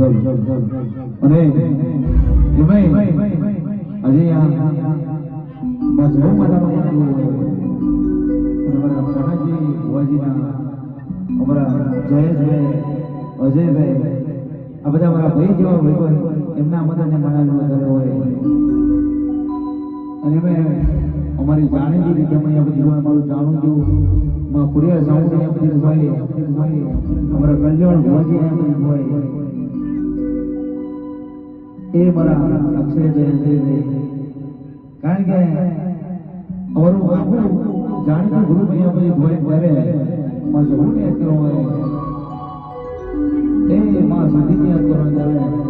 અને એમાંય હજી આ મજબૂત અમારા આ બધા મારા ભાઈ જેવા એમના બધાને મનાવી હોય. અને અમે અમારી જાણીતી રીતે અમે અહીંયા બધી અમારું જાણું જેવું માં કુરિયા સાઉન્ડ અમારા કલ્યાણ ભુવાજી હોય. એ મારા જય કારણ કે મારું આખું જાણીતું ગુરુ અહીંયા બધી હોય ત્યારે માં જવું ને હોય. એ માં સાનિધ્ય અત્યારે ત્યારે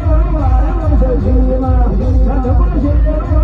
你们的话有那么能不能行动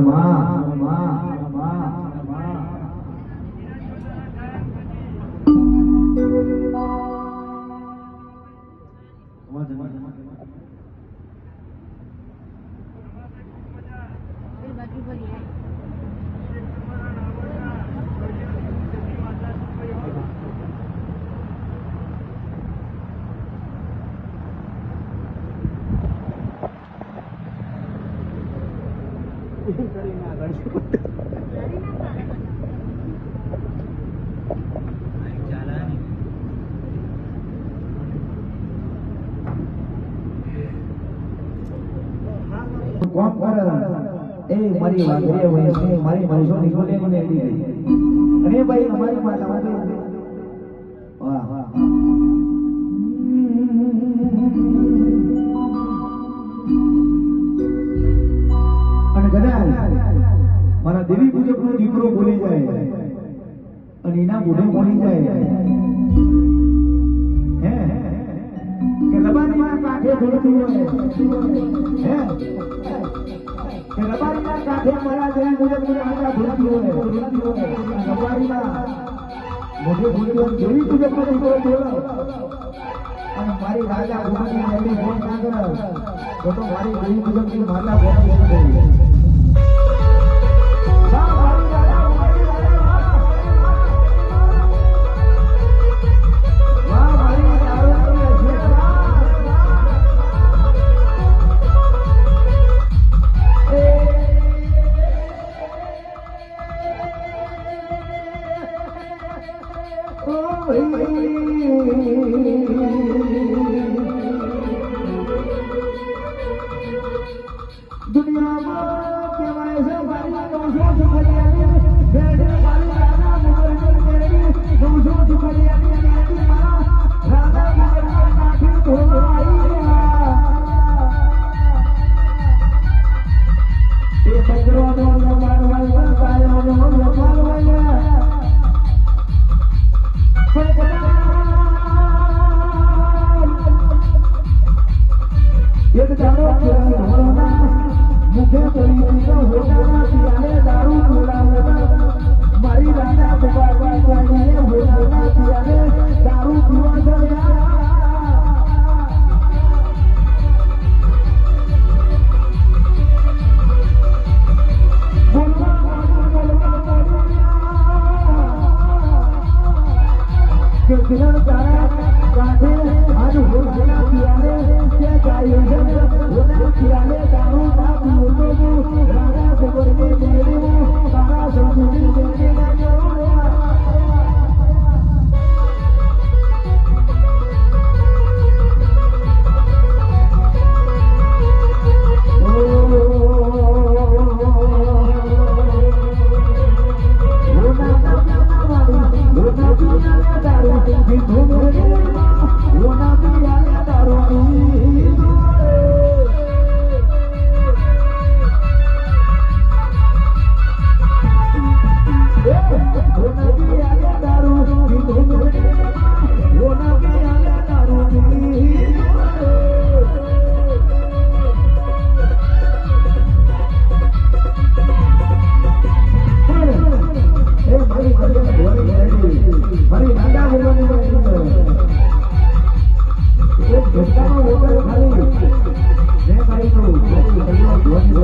அம்மா કોમ કરે એ મારી વાગરે હોય છે મારી મારી છોકરી છોલે મને અડી ગઈ અરે ભાઈ અમારી માં તમારી એના ગુડે બોલી જાય હે? કે લબારીના કાંઠે ધૂળતી હોય. હે? કે લબારીના કાંઠે મરા જાય ગુડે ગુડે હાથા ધૂળતી હોય. લબારીના મોઢે ભૂલી જેવી પૂજક કરી હોય. બોલાવ અને મારી રાજા ભૂમિની ફોન ના કરે તો મારી ગુરુ પૂજકની માતા ભોગ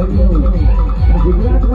ભજન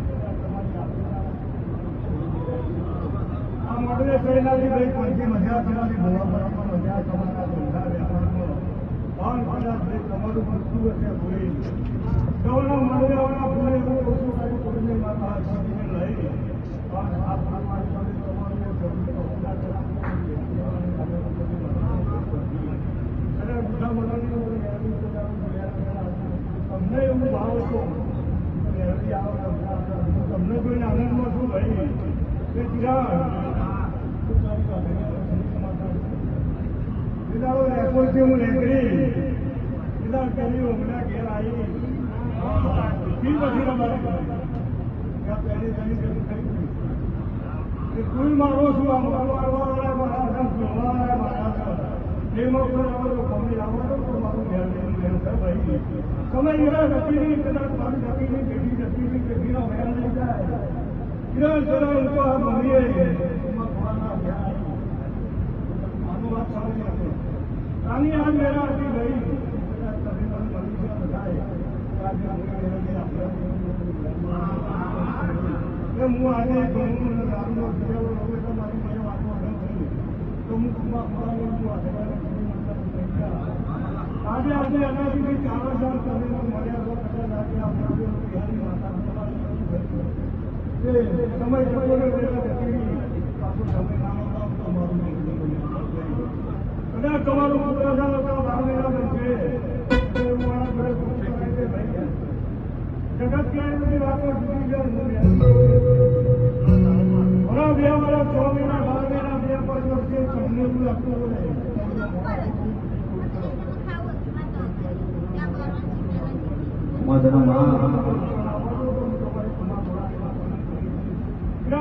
મોડલે કહેલાથી ભાઈ કોઈથી મજા ભરવામાં મજા તમારા ધંધા વ્યાપારમાં પણ કદાચ ભાઈ, તમારું પડતું હશે ભૂલી. ગૌના મંડળવાળા ભૂલે એવું ઓછું કાંઈ માતા શરીરને લઈ. પણ આ તમારું બધા મંડળીઓ તમને એવું ભાવ છો મેળવી આવો તમને કોઈને આનંદમાં શું ભાઈ ત્યાં બિલાડો એરપોર્ટથી હું નીકળી બિલાડ કરી હમણાં ઘેર આવી પછી રમાડે પહેલી જમી જમી કે કોઈ મારો છું આ મારો આવવાવાળા મારા હતા જોવાવાળા મારા હતા એમાં કોઈ આવડો કમી ઘેર છે ભાઈ સમય એવા નથી કદાચ મારી નહીં પેઢી નહીં પેઢીનો નહીં જાય કિરણ જરા ઉनको આ રાખો રાની આ મેરા હતી આપણે હું આજે તો આજે આજે એનાથી કંઈ ચાર હજાર તમે મળ્યા તો કદાચ આજે આપણે બિહારી માતા કદાચ તમારું પુત્ર જગત ક્યાંય બધી વાતો જુદી છે બે વર્ષ છ મહિના બાર મહિના બે પાંચ વર્ષે તમને એવું લાગતું હોય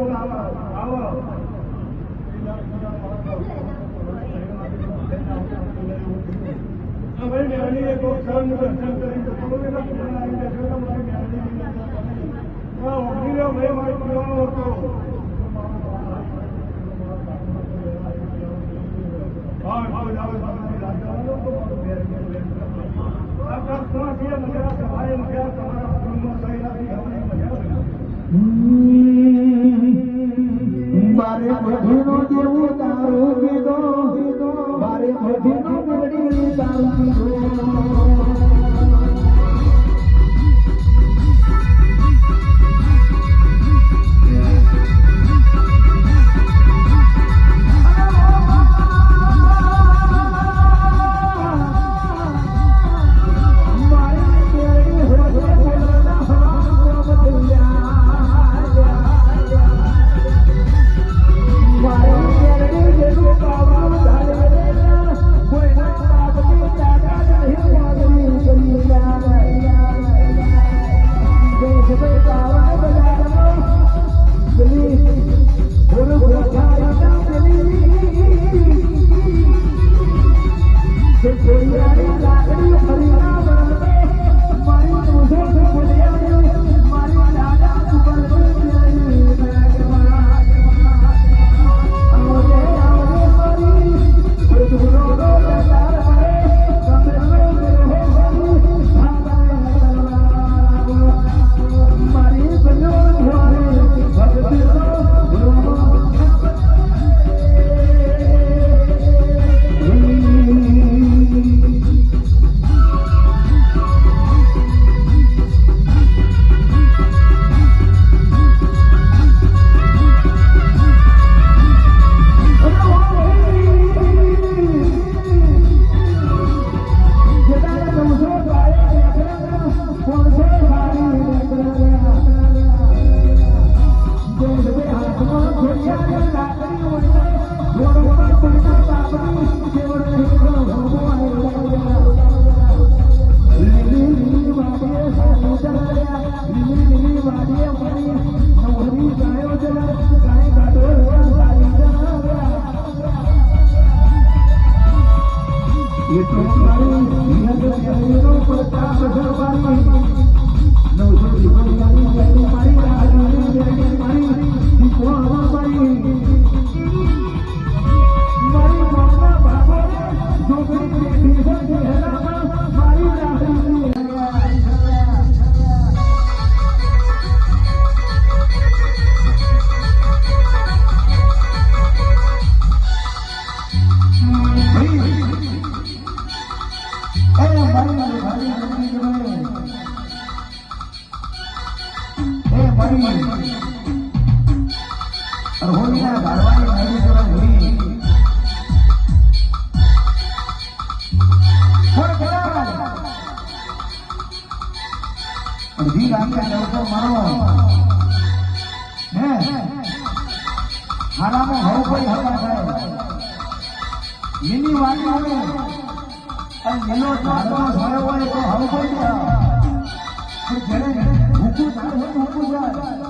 kullanmaz. તારે બધીનો દેવું અહોલ્યા બાળવાની નરેશ્વર ભૂલી અડધી લાખે નવસો મારો હે હારામાં હવ કોઈ હવા થાય એની વાત આવે અને એનો જેને ભૂખું થાય હોય ભૂખું જાય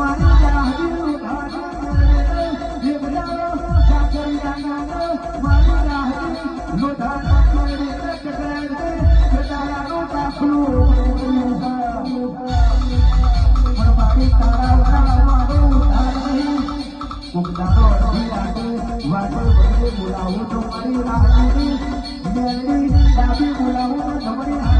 હોય เราต้องไปได้ดีเดี๋ยวนี้ดาวที่เราต้องไปได้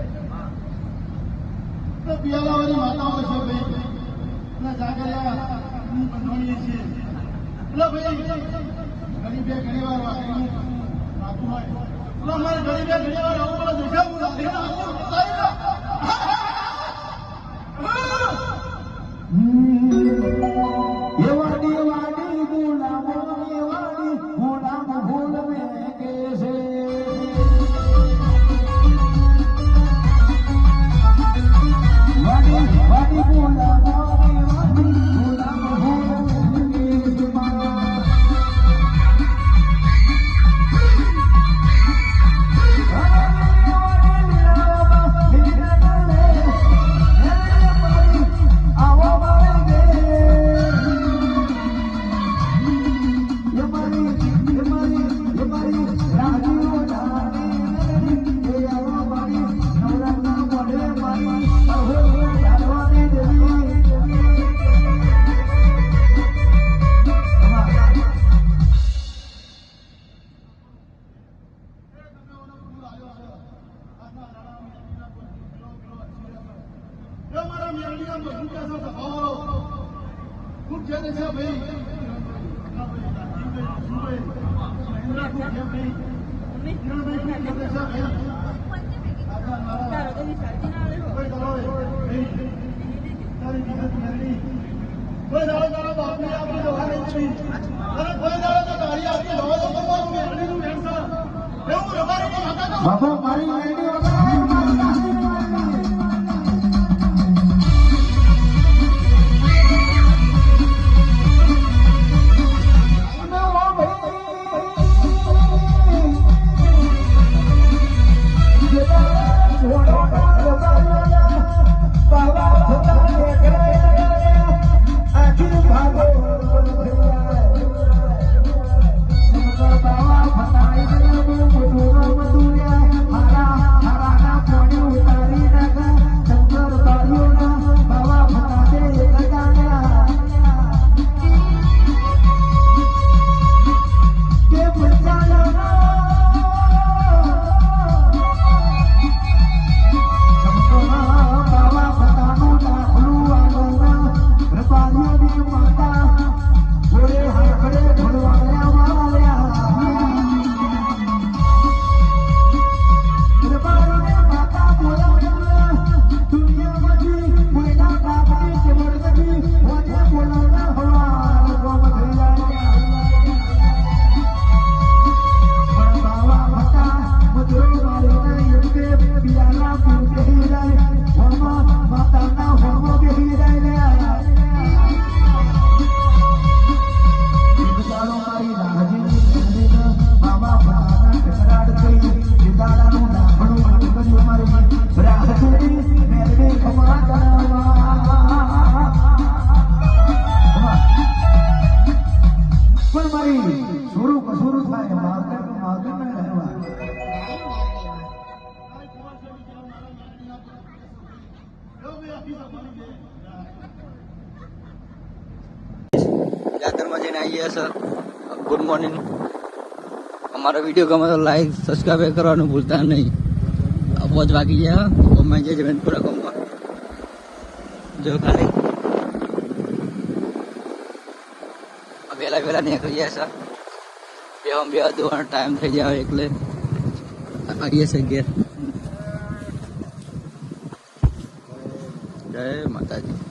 તો પિયાલાવાળી માતાઓ છે ભાઈ. એટલે જાગરિયા, હું બંધોણીએ છીએ. એટલે ભાઈ, ગરીબે ઘણી વાર વાતું હોય એટલે અમારે ગરીબે ઘણી વાર આવું પડે દેખાવું કોઈ દળો ભાઈ મેળવી કોઈ દાડો તારા બાપને આપણી દવા નહીં કરી અને કોઈ દાડો તો તારી આપણી દવા તો કરવાનું મેળવીનું મેળશે એવું રબારીની માતા બાપા, મારી મેરડી અમારો વીડિયો ગમે તો લાઈક સબસ્ક્રાઈબ કરવાનું ભૂલતા નહીં બહુ જ વાગી ગયા અમે જે જમીનપુરા ગામમાં જો ખાલી વહેલા વહેલા નીકળીએ સર બે બે ધોરણ ટાઈમ થઈ જાય એટલે આવીએ છે ઘેર જય માતાજી